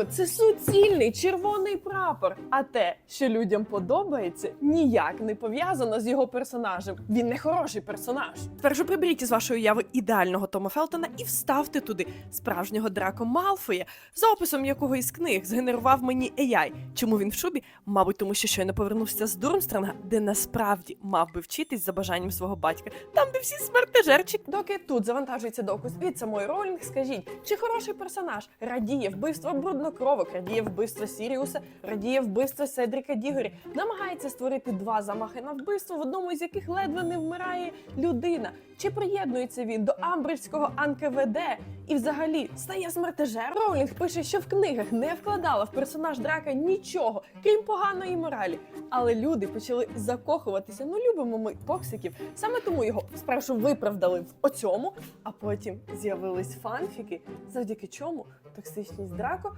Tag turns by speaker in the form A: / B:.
A: Драко це суцільний червоний прапор. А те, що людям подобається, ніяк не пов'язано з його персонажем. Він не хороший персонаж. Спершу приберіть із вашої уяви ідеального Тома Фелтона і вставте туди справжнього Драко Малфоя, за описом якого із книг згенерував мені AI. Чому він в шубі? Мабуть, тому що щойно повернувся з Дурмстранга, де насправді мав би вчитись за бажанням свого батька, там, де всі смертежерчі. Доки тут завантажується докус від самої Ролінг, скажіть, чи хороший персонаж радіє вбивства бруднокровок, радіє вбивства Сіріуса, радіє вбивства Седріка Дігорі, намагається створити два замахи на вбивство, в одному із яких ледве не вмирає людина. Чи приєднується він до Амбриджського НКВД і взагалі стає смертежем? Роулінг пише, що в книгах не вкладала в персонаж драка нічого, крім поганої моралі. Але люди почали закохуватися. Ну любимо ми токсиків. Саме тому його спершу виправдали в оцьому, а потім з'явились фанфіки, завдяки чому токсичність драко